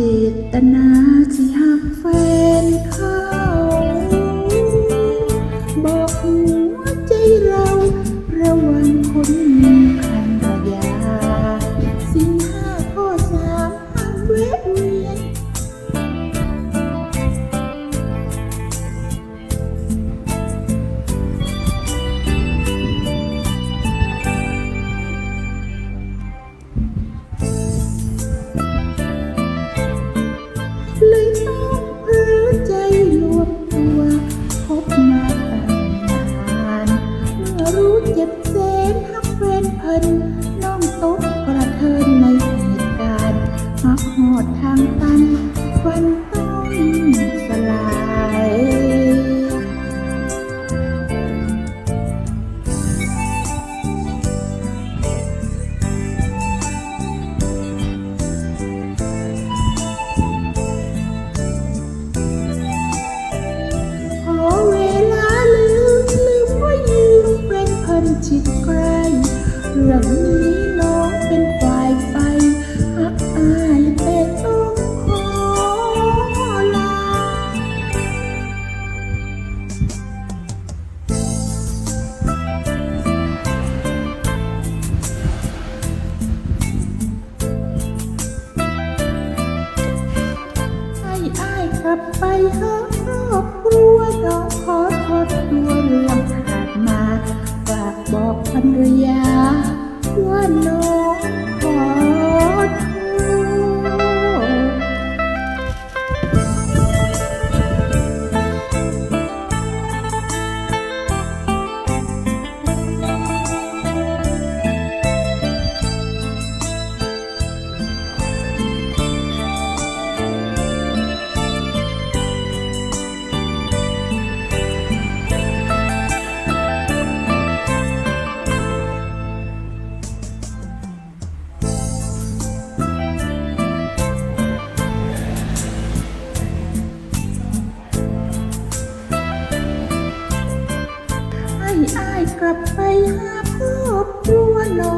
เจตนาที่หักแฟนเขา เซนฮักเฟนเพิ่นน้องตกกระเทินในเหตุการณ์หักหอดทางตันวันต เป็นเพิ่นชิดใกล้เรื่องนี้น้องเป็นฝ่ายไปหักอายแต่ต้องขอลาให้อายกลับไปหา อบครัวน้องขอโทษตัวเรื่องขาดมาฝากบอกภรรยาว่าน้อง กลับไปหาครอบครัวน้องขอทนตัวเรื่อย